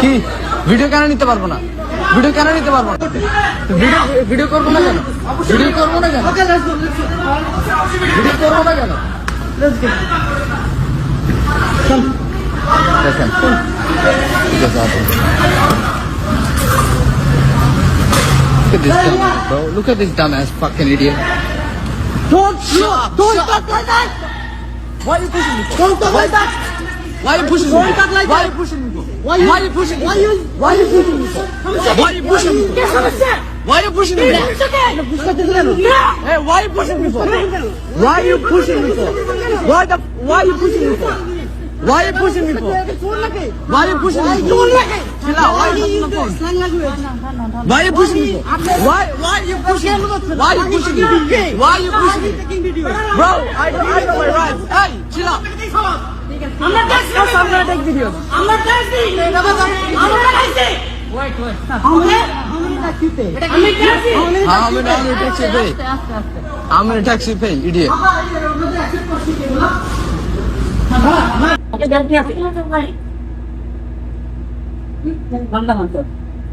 কি ভিডিও কেন নিতে পারব না ভিডিও কেন নিতে পারব না ভিডিও ভিডিও করব না কেন ভিডিও করব না কেন ভিডিও করব না Look at this dumb, bro. Look at this dumbass fucking idiot. Don't shoot! Don't shut talk like Why you pushing me? Don't talk like that! Why are you pushing me? Don't talk like that. Why that. you pushing me? Why you, Why you pushing me? Why you, why you pushing me? Why are you pushing me? Why are you pushing me? Hey, why are you pushing me? Why you pushing me? Why the? Why are you pushing me? Why you pushing me? Why you pushing me. Why you pushing me Why you pushing me? Why? Why you pushing me? Why are you pushing me? Why are you pushing me? Bro, I know, I know my rights. Hey, chill out. আমরা tax করছি আমরা tax video আমরা tax দিই আমরা tax দিই wait wait আমরা আমরা tax দিই আমি ট্যাক্স দিই How many how many taxi pay? How many taxi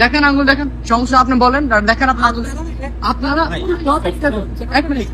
দেখান আঙ্গুল দেখেন। সমস্যা আপনি বলেন দেখেন দেখান আপনার আঙ্গুল। আপনারা এক মিনিট।